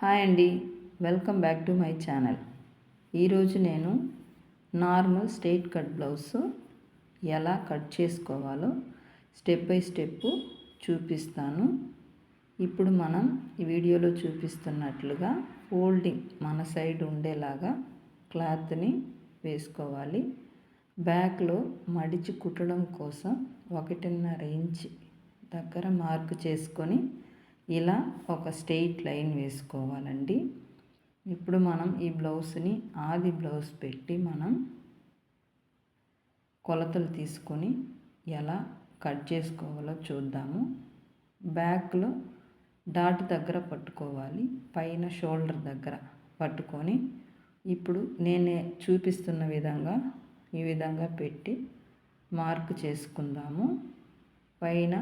Hi అండి. Welcome back to my channel. ఈరోజు నేను నార్మల్ స్ట్రైట్ కట్ బ్లౌజ్ ఎలా కట్ చేసుకోవాలో స్టెప్ బై స్టెప్ చూపిస్తాను. ఇప్పుడు మనం ఈ వీడియోలో చూపిస్తున్నట్లుగా ఫోల్డింగ్ మన సైడ్ ఉండేలాగా క్లాత్ని వేసుకోవాలి. బ్యాక్లో మడిచి కుట్టడం కోసం ఒకటిన్నర ఇంచ్ దగ్గర మార్క్ చేసుకొని ఇలా ఒక స్ట్రెయిట్ లైన్ వేసుకోవాలండి. ఇప్పుడు మనం ఈ బ్లౌజ్ని ఆది బ్లౌజ్ పెట్టి మనం కొలతలు తీసుకొని ఎలా కట్ చేసుకోవాలో చూద్దాము. బ్యాక్లో డాట్ దగ్గర పట్టుకోవాలి పైన షోల్డర్ దగ్గర పట్టుకొని ఇప్పుడు నేనే చూపిస్తున్న విధంగా ఈ విధంగా పెట్టి మార్క్ చేసుకుందాము. పైన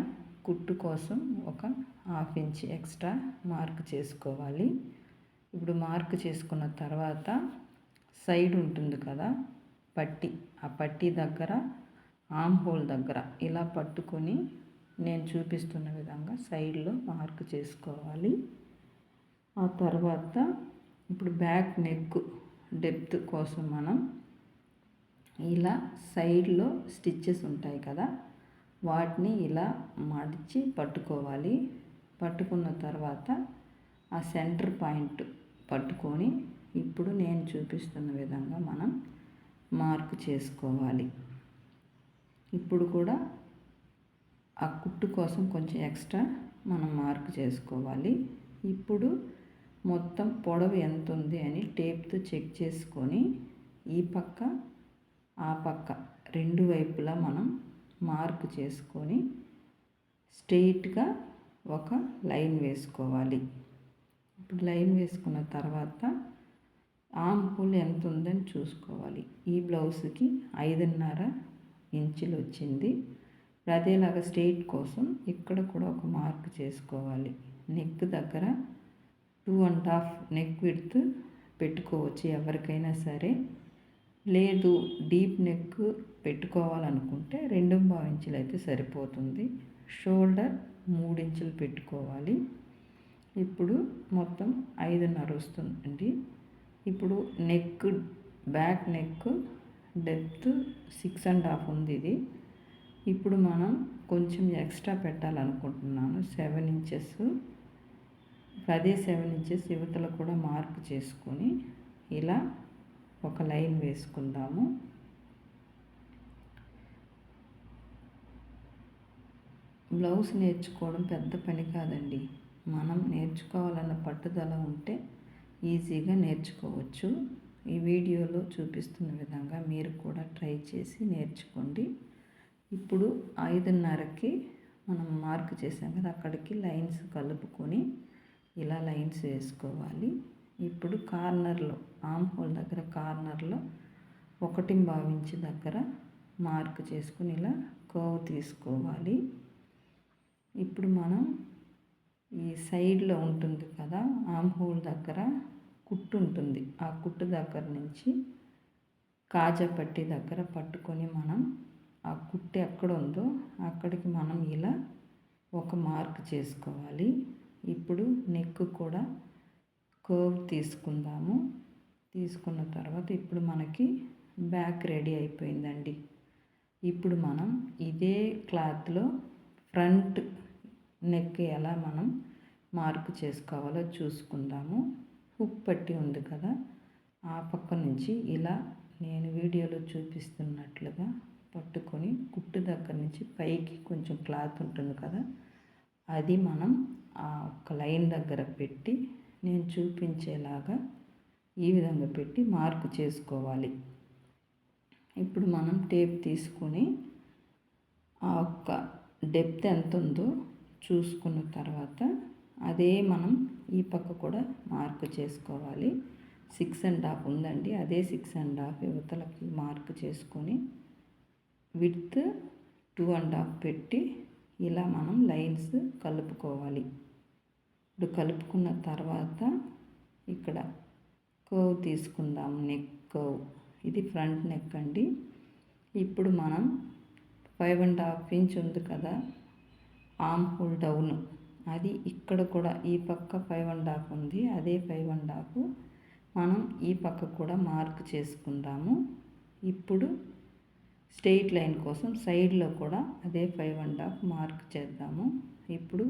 కుట్టు కోసం ఒక హాఫ్ ఇంచ్ ఎక్స్ట్రా మార్క్ చేసుకోవాలి. ఇప్పుడు మార్క్ చేసుకున్న తర్వాత సైడ్ ఉంటుంది కదా పట్టి. ఆ పట్టి దగ్గర ఆమ్ హోల్ దగ్గర ఇలా పట్టుకొని నేను చూపిస్తున్న విధంగా సైడ్లో మార్క్ చేసుకోవాలి. ఆ తర్వాత ఇప్పుడు బ్యాక్ నెక్ డెప్త్ కోసం మనం ఇలా సైడ్లో స్టిచ్చెస్ ఉంటాయి కదా వాటిని ఇలా మడిచి పట్టుకోవాలి. పట్టుకున్న తర్వాత ఆ సెంటర్ పాయింట్ పట్టుకొని ఇప్పుడు నేను చూపిస్తున్న విధంగా మనం మార్క్ చేసుకోవాలి. ఇప్పుడు కూడా ఆ కుట్టు కోసం కొంచెం ఎక్స్ట్రా మనం మార్క్ చేసుకోవాలి. ఇప్పుడు మొత్తం పొడవు ఎంత ఉంది అని టేప్తో చెక్ చేసుకొని ఈ పక్క ఆ పక్క రెండు వైపులా మనం మార్క్ చేసుకొని స్ట్రెయిట్గా ఒక లైన్ వేసుకోవాలి. ఇప్పుడు లైన్ వేసుకున్న తర్వాత ఆమ్ హోల్ ఎంత ఉందని చూసుకోవాలి. ఈ బ్లౌజ్కి ఐదున్నర ఇంచులు వచ్చింది. అదేలాగా స్ట్రెయిట్ కోసం ఇక్కడ కూడా ఒక మార్క్ చేసుకోవాలి. నెక్ దగ్గర two and half neck width పెట్టుకోవచ్చు ఎవరికైనా సరే. లేదు డీప్ నెక్ పెట్టుకోవాలనుకుంటే రెండు ఇంచులు అయితే సరిపోతుంది. షోల్డర్ మూడు ఇంచులు పెట్టుకోవాలి. ఇప్పుడు మొత్తం ఐదున్నర వస్తుందండి. ఇప్పుడు neck back neck depth six and half ఉంది ఇది. ఇప్పుడు మనం కొంచెం ఎక్స్ట్రా పెట్టాలనుకుంటున్నాను. సెవెన్ ఇంచెస్ అదే సెవెన్ ఇంచెస్ యువతలు కూడా మార్క్ చేసుకొని ఇలా ఒక లైన్ వేసుకుందాము. బ్లౌజ్ నేర్చుకోవడం పెద్ద పని కాదండి. మనం నేర్చుకోవాలన్న పట్టుదల ఉంటే ఈజీగా నేర్చుకోవచ్చు. ఈ వీడియోలో చూపిస్తున్న విధంగా మీరు కూడా ట్రై చేసి నేర్చుకోండి. ఇప్పుడు ఐదున్నరకి మనం మార్క్ చేసాం కదా అక్కడికి లైన్స్ కలుపుకొని ఇలా లైన్స్ వేసుకోవాలి. ఇప్పుడు కార్నర్లో ఆమ్ హోల్ దగ్గర కార్నర్లో ఒకటి భావించి దగ్గర మార్క్ చేసుకుని ఇలా కర్వ్ తీసుకోవాలి. ఇప్పుడు మనం ఈ సైడ్లో ఉంటుంది కదా ఆమ్ హోల్ దగ్గర కుట్టు ఉంటుంది. ఆ కుట్టు దగ్గర నుంచి కాజా పట్టి దగ్గర పట్టుకొని మనం ఆ కుట్టు ఎక్కడ ఉందో అక్కడికి మనం ఇలా ఒక మార్క్ చేసుకోవాలి. ఇప్పుడు నెక్ కూడా కర్వ్ తీసుకుందాము. తీసుకున్న తర్వాత ఇప్పుడు మనకి బ్యాక్ రెడీ అయిపోయిందండి. ఇప్పుడు మనం ఇదే క్లాత్లో ఫ్రంట్ నెక్ ఎలా మనం మార్కు చేసుకోవాలో చూసుకుందాము. హుక్ పట్టి ఉంది కదా ఆ పక్క నుంచి ఇలా నేను వీడియోలో చూపిస్తున్నట్లుగా పట్టుకొని కుట్టు దగ్గర నుంచి పైకి కొంచెం క్లాత్ ఉంటుంది కదా అది మనం ఆ ఒక్క లైన్ దగ్గర పెట్టి నేను చూపించేలాగా ఈ విధంగా పెట్టి మార్కు చేసుకోవాలి. ఇప్పుడు మనం టేప్ తీసుకొని ఆ ఒక్క డెప్త్ ఎంత ఉందో చూసుకున్న తర్వాత అదే మనం ఈ పక్క కూడా మార్క్ చేసుకోవాలి. సిక్స్ అండ్ హాఫ్ ఉందండి. అదే సిక్స్ అండ్ హాఫ్ యువతలకి మార్క్ చేసుకొని విత్ టూ అండ్ హాఫ్ పెట్టి ఇలా మనం లైన్స్ కలుపుకోవాలి. ఇప్పుడు కలుపుకున్న తర్వాత ఇక్కడ కర్వ్ తీసుకుందాం. Neck curve. ఇది ఫ్రంట్ నెక్ అండి. ఇప్పుడు మనం ఫైవ్ అండ్ హాఫ్ ఇంచ్ ఉంది కదా. Armhole down. అది ఇక్కడ కూడా ఈ పక్క ఫైవ్ అండ్ హాఫ్ ఉంది. అదే ఫైవ్ అండ్ హాఫ్ మనం ఈ పక్క కూడా మార్క్ చేసుకుందాము. ఇప్పుడు స్ట్రెయిట్ లైన్ కోసం సైడ్లో కూడా అదే ఫైవ్ అండ్ హాఫ్ మార్క్ చేద్దాము. ఇప్పుడు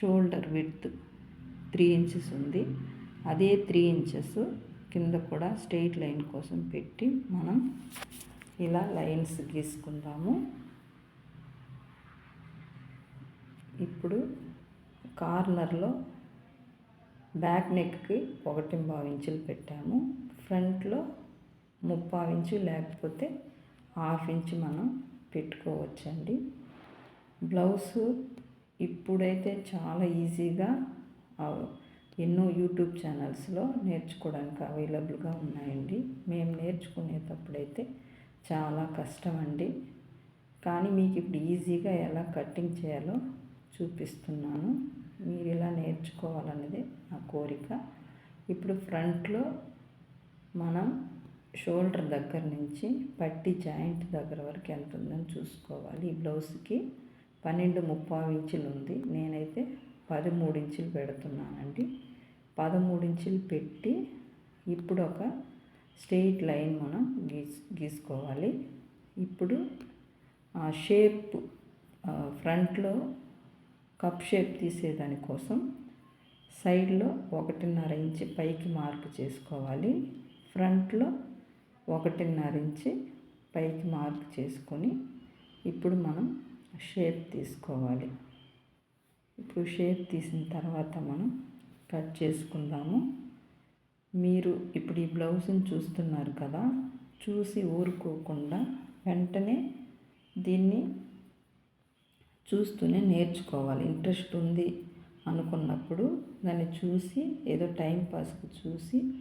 షోల్డర్ విడ్త్ త్రీ ఇంచెస్ ఉంది. అదే త్రీ ఇంచెస్ కింద కూడా స్ట్రెయిట్ లైన్ కోసం పెట్టి మనం ఇలా లైన్స్ గీసుకుందాము. ఇప్పుడు కార్నర్లో బ్యాక్ నెక్కి ఒకటి ఇంచులు పెట్టాము. ఫ్రంట్లో ముప్పావు ఇంచు లేకపోతే హాఫ్ ఇంచు మనం పెట్టుకోవచ్చండి. బ్లౌజ్ ఇప్పుడైతే చాలా ఈజీగా ఎన్నో యూట్యూబ్ ఛానల్స్లో నేర్చుకోవడానికి అవైలబుల్గా ఉన్నాయండి. మేము నేర్చుకునేటప్పుడైతే చాలా కష్టం అండి కానీ మీకు ఇప్పుడు ఈజీగా ఎలా కటింగ్ చేయాలో చూపిస్తున్నాను. మీరు ఇలా నేర్చుకోవాలన్నది నా కోరిక. ఇప్పుడు ఫ్రంట్లో మనం షోల్డర్ దగ్గర నుంచి పట్టి జాయింట్ దగ్గర వరకు ఎంత ఉందని చూసుకోవాలి. ఈ బ్లౌజ్కి పన్నెండు ముప్పై ఇంచులు ఉంది. నేనైతే పదమూడు ఇంచులు పెడుతున్నానండి. పదమూడు ఇంచులు పెట్టి ఇప్పుడు ఒక స్ట్రెయిట్ లైన్ మనం గీస్ గీసుకోవాలి. ఇప్పుడు ఆ షేప్ ఫ్రంట్లో కప్ షేప్ తీసేదానికోసం సైడ్లో ఒకటిన్నర ఇంచి పైకి మార్క్ చేసుకోవాలి. ఫ్రంట్లో ఒకటిన్నర ఇంచి పైకి మార్క్ చేసుకొని ఇప్పుడు మనం షేప్ తీసుకోవాలి. ఇప్పుడు షేప్ తీసిన తర్వాత మనం కట్ చేసుకుందాము. మీరు ఇప్పుడు ఈ బ్లౌజ్ని చూస్తున్నారు కదా చూసి ఊరుకోకుండా వెంటనే దీన్ని చూస్తూనే నేర్చుకోవాలి. ఇంట్రెస్ట్ ఉంది అనుకున్నప్పుడు దాన్ని చూసి ఏదో టైం పాస్కి చూసి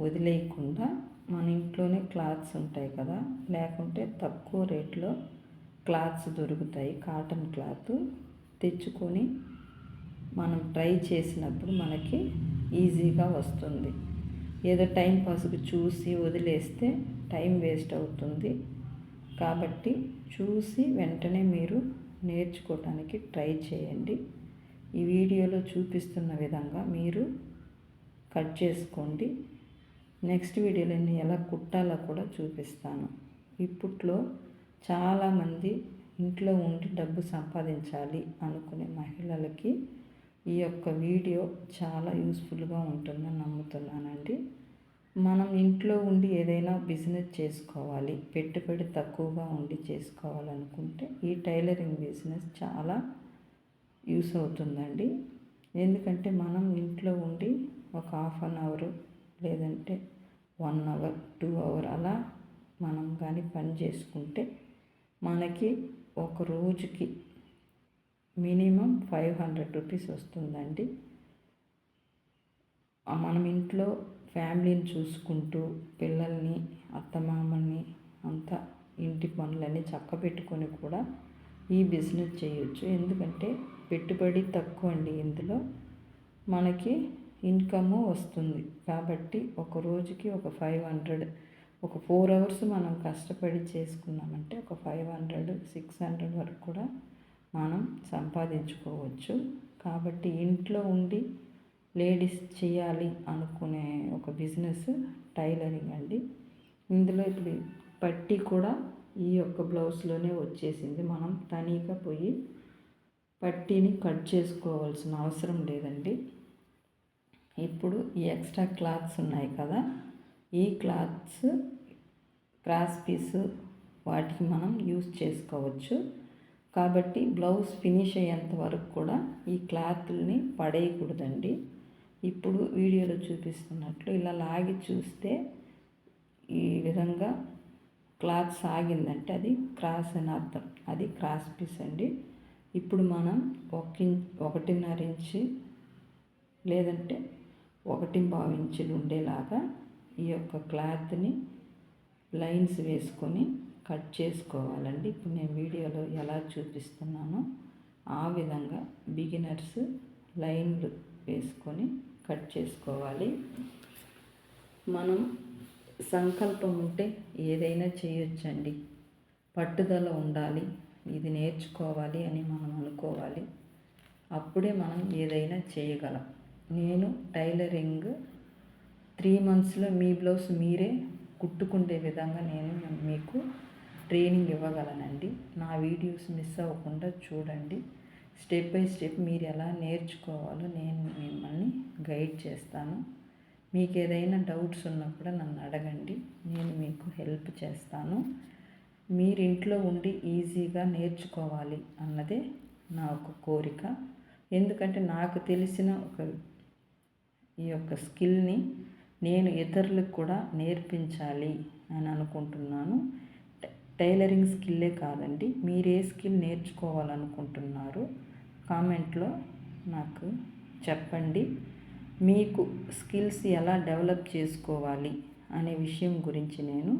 వదిలేయకుండా మన ఇంట్లోనే క్లాత్స్ ఉంటాయి కదా లేకుంటే తక్కువ రేట్లో క్లాత్స్ దొరుకుతాయి. కాటన్ క్లాత్ తెచ్చుకొని మనం ట్రై చేసినప్పుడు మనకి ఈజీగా వస్తుంది. ఏదో టైం పాస్కి చూసి వదిలేస్తే టైం వేస్ట్ అవుతుంది. కాబట్టి చూసి వెంటనే మీరు నేర్చుకోవటానికి ట్రై చేయండి. ఈ వీడియోలో చూపిస్తున్న విధంగా మీరు కట్ చేసుకోండి. నెక్స్ట్ వీడియోలో నేను ఎలా కుట్టాలో కూడా చూపిస్తాను. ఇప్పట్లో చాలామంది ఇంట్లో ఉండి డబ్బు సంపాదించాలి అనుకునే మహిళలకి ఈ యొక్క వీడియో చాలా యూస్ఫుల్గా ఉంటుందని నమ్ముతున్నానండి. మనం ఇంట్లో ఉండి ఏదైనా బిజినెస్ చేసుకోవాలి పెట్టుబడి తక్కువగా ఉండి చేసుకోవాలనుకుంటే ఈ టైలరింగ్ బిజినెస్ చాలా యూస్ అవుతుందండి. ఎందుకంటే మనం ఇంట్లో ఉండి ఒక హాఫ్ అన్ అవర్ లేదంటే వన్ అవర్ టూ అవర్ అలా మనం కానీ పని చేసుకుంటే మనకి ఒక రోజుకి మినిమం ఫైవ్ హండ్రెడ్ రూపీస్ వస్తుందండి. మనం ఇంట్లో ఫ్యామిలీని చూసుకుంటూ పిల్లల్ని అత్తమామల్ని అంతా ఇంటి పనులన్నీ చక్కబెట్టుకొని కూడా ఈ బిజినెస్ చేయొచ్చు. ఎందుకంటే పెట్టుబడి తక్కువ అండి ఇందులో. మనకి ఇన్కమ్ వస్తుంది. కాబట్టి ఒక రోజుకి ఒక ఫైవ్ హండ్రెడ్ ఒక ఫోర్ అవర్స్ మనం కష్టపడి చేసుకున్నామంటే ఒక ఫైవ్ హండ్రెడ్ సిక్స్ హండ్రెడ్ వరకు కూడా మనం సంపాదించుకోవచ్చు. కాబట్టి ఇంట్లో ఉండి లేడీస్ చేయాలి అనుకునే ఒక బిజినెస్ టైలరింగ్ అండి. ఇందులో ఇప్పుడు పట్టి కూడా ఈ యొక్క బ్లౌజ్లోనే వచ్చేసింది. మనం తనీగా పోయి పట్టీని కట్ చేసుకోవాల్సిన అవసరం లేదండి. ఇప్పుడు ఈ ఎక్స్ట్రా క్లాత్స్ ఉన్నాయి కదా ఈ క్లాత్స్ క్రాస్ పీస్ వాటికి మనం యూస్ చేసుకోవచ్చు. కాబట్టి బ్లౌజ్ ఫినిష్ అయ్యేంత వరకు కూడా ఈ క్లాత్ని పడేయకూడదండి. ఇప్పుడు వీడియోలో చూపిస్తున్నట్లు ఇలా లాగి చూస్తే ఈ విధంగా క్లాత్ సాగిందంటే అది క్రాస్ అని అర్థం. అది క్రాస్ పీస్ అండి. ఇప్పుడు మనం ఒక ఒకటిన్నర ఇంచు లేదంటే ఒకటి పావు ఇంచులు ఉండేలాగా ఈ యొక్క క్లాత్ని లైన్స్ వేసుకొని కట్ చేసుకోవాలండి. ఇప్పుడు నేను వీడియోలో ఎలా చూపిస్తున్నానో ఆ విధంగా బిగినర్స్ లైన్లు వేసుకొని కట్ చేసుకోవాలి. మనం సంకల్పం ఉంటే ఏదైనా చేయొచ్చండి. పట్టుదల ఉండాలి. ఇది నేర్చుకోవాలి అని మనం అనుకోవాలి. అప్పుడే మనం ఏదైనా చేయగలం. నేను టైలరింగ్ త్రీ మంత్స్లో మీ బ్లౌజ్ మీరే కుట్టుకుండే విధంగా నేను మీకు ట్రైనింగ్ ఇవ్వగలనండి. నా వీడియోస్ మిస్ అవ్వకుండా చూడండి. స్టెప్ బై స్టెప్ మీరు ఎలా నేర్చుకోవాలో నేను మిమ్మల్ని గైడ్ చేస్తాను. మీకు ఏదైనా డౌట్స్ ఉన్నా కూడా నన్ను అడగండి. నేను మీకు హెల్ప్ చేస్తాను. మీరు ఇంట్లో ఉండి ఈజీగా నేర్చుకోవాలి అన్నదే నా ఒక కోరిక. ఎందుకంటే నాకు తెలిసిన ఒక ఈ యొక్క స్కిల్ని నేను ఇతరులకు కూడా నేర్పించాలి అని అనుకుంటున్నాను. టైలరింగ్ స్కిల్లే కాదండి. మీరు ఏ స్కిల్ నేర్చుకోవాలనుకుంటున్నారు? కామెంట్లో నాకు చెప్పండి. మీకు స్కిల్స్ ఎలా డెవలప్ చేసుకోవాలి అనే విషయం గురించి నేను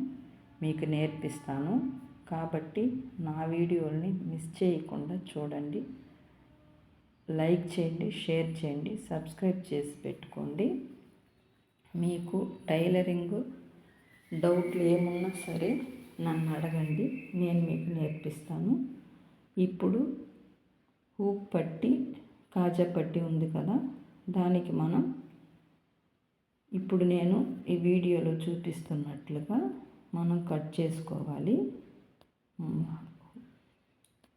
మీకు నేర్పిస్తాను. కాబట్టి నా వీడియోల్ని మిస్ చేయకుండా చూడండి. లైక్ చేయండి షేర్ చేయండి సబ్స్క్రైబ్ చేసి పెట్టుకోండి. మీకు టైలరింగ్ డౌట్లు ఏమున్నా సరే నన్ను అడగండి. నేను మీకు నేర్పిస్తాను. ఇప్పుడు హూక్ పట్టి కాజా పట్టి ఉంది కదా? దానికి మనం ఇప్పుడు నేను ఈ వీడియోలో చూపిస్తున్నట్లుగా మనం కట్ చేసుకోవాలి.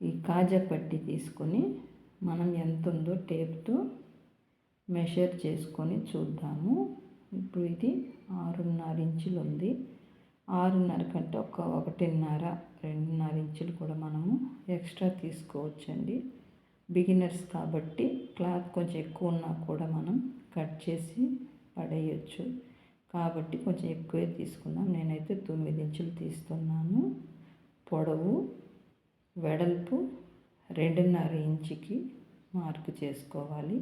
ఈ కాజా పట్టి తీసుకొని మనం ఎంత ఉందో టేప్తో మెషర్ చేసుకొని చూద్దాము. ఇప్పుడు ఇది ఆరున్నర ఇంచులు ఉంది. ఆరున్నర కంటే ఒక ఒకటిన్నర రెండున్నర ఇంచులు కూడా మనము ఎక్స్ట్రా తీసుకోవచ్చండి. బిగినర్స్ కాబట్టి క్లాత్ కొంచెం ఎక్కువ ఉన్నా కూడా మనం కట్ చేసి పడేయచ్చు. కాబట్టి కొంచెం ఎక్కువే తీసుకున్నాం నేనైతే తొమ్మిది ఇంచులు తీస్తున్నాను. పొడవు వెడల్పు రెండున్నర ఇంచుకి మార్క్ చేసుకోవాలి.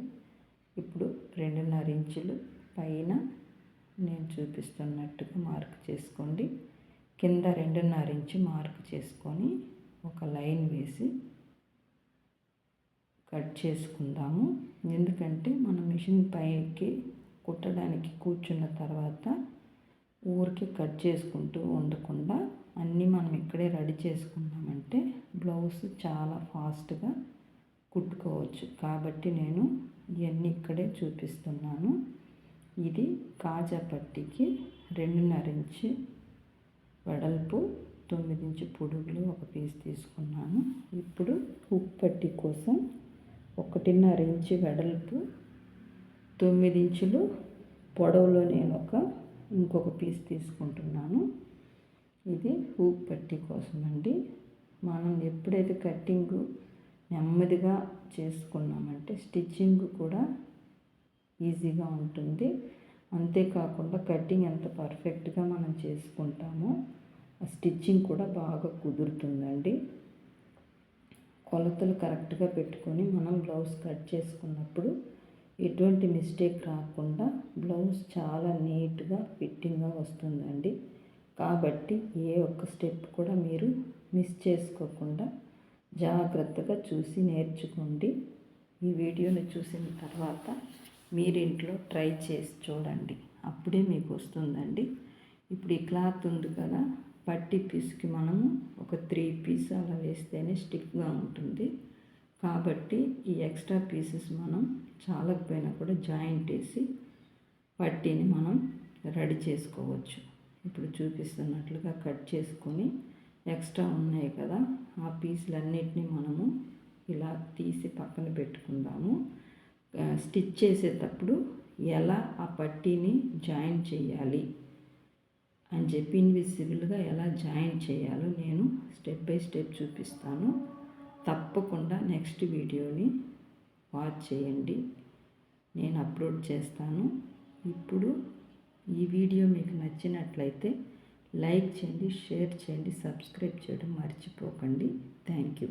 ఇప్పుడు రెండున్నర ఇంచులు పైన నేను చూపిస్తున్నట్టుగా మార్క్ చేసుకోండి. కింద రెండున్నర ఇంచు మార్క్ చేసుకొని ఒక లైన్ వేసి కట్ చేసుకుందాము. ఎందుకంటే మనం మిషన్ పైకి కుట్టడానికి కూర్చున్న తర్వాత ఊరికే కట్ చేసుకుంటూ ఉండకుండా అన్నీ మనం ఇక్కడే రెడీ చేసుకున్నామంటే బ్లౌజ్ చాలా ఫాస్ట్గా కుట్టుకోవచ్చు. కాబట్టి నేను ఇవన్నీ ఇక్కడే చూపిస్తున్నాను. ఇది కాజా పట్టికి రెండున్నర ఇంచు వెడల్పు తొమ్మిది ఇంచు పొడుగులు ఒక పీస్ తీసుకున్నాను. ఇప్పుడు ఉప్పు పట్టి కోసం ఒకటిన్నర ఇంచు వెడల్పు తొమ్మిది ఇంచులు పొడవులో నేను ఒక ఇంకొక పీస్ తీసుకుంటున్నాను. ఇది హూక్ పట్టి కోసం అండి మనం ఎప్పుడైతే కట్టింగ్ నెమ్మదిగా చేసుకున్నామంటే స్టిచ్చింగ్ కూడా ఈజీగా ఉంటుంది. అంతేకాకుండా కటింగ్ ఎంత పర్ఫెక్ట్గా మనం చేసుకుంటామో ఆ స్టిచ్చింగ్ కూడా బాగా కుదురుతుందండి. కొలతలు కరెక్ట్గా పెట్టుకొని మనం బ్లౌజ్ కట్ చేసుకున్నప్పుడు ఎటువంటి మిస్టేక్ రాకుండా బ్లౌజ్ చాలా నీట్గా ఫిట్టింగ్గా వస్తుందండి. కాబట్టి ఏ ఒక్క స్టెప్ కూడా మీరు మిస్ చేసుకోకుండా జాగ్రత్తగా చూసి నేర్చుకోండి. ఈ వీడియోని చూసిన తర్వాత మీరు ఇంట్లో ట్రై చేసి చూడండి. అప్పుడే మీకు వస్తుందండి. ఇప్పుడు ఈ క్లాత్ ఉంది కదా పట్టి పీస్కి మనము ఒక త్రీ పీస్ అలా వేస్తేనే స్టిక్గా ఉంటుంది. కాబట్టి ఈ ఎక్స్ట్రా పీసెస్ మనం చాలకపోయినా కూడా జాయింట్ వేసి పట్టీని మనం రెడీ చేసుకోవచ్చు. ఇప్పుడు చూపిస్తున్నట్లుగా కట్ చేసుకొని ఎక్స్ట్రా ఉన్నాయి కదా ఆ పీసులన్నిటిని మనము ఇలా తీసి పక్కన పెట్టుకుందాము. స్టిచ్ చేసేటప్పుడు ఎలా ఆ పట్టీని జాయిన్ చేయాలి? అని చెప్పి ఇన్విజిబుల్గా ఎలా జాయిన్ చేయాలో నేను స్టెప్ బై స్టెప్ చూపిస్తాను. తప్పకుండా నెక్స్ట్ వీడియోని వాచ్ చేయండి. నేను అప్లోడ్ చేస్తాను. ఇప్పుడు ఈ వీడియో మీకు నచ్చినట్లయితే లైక్ చేయండి షేర్ చేయండి సబ్స్క్రైబ్ చేయడం మర్చిపోకండి. Thank you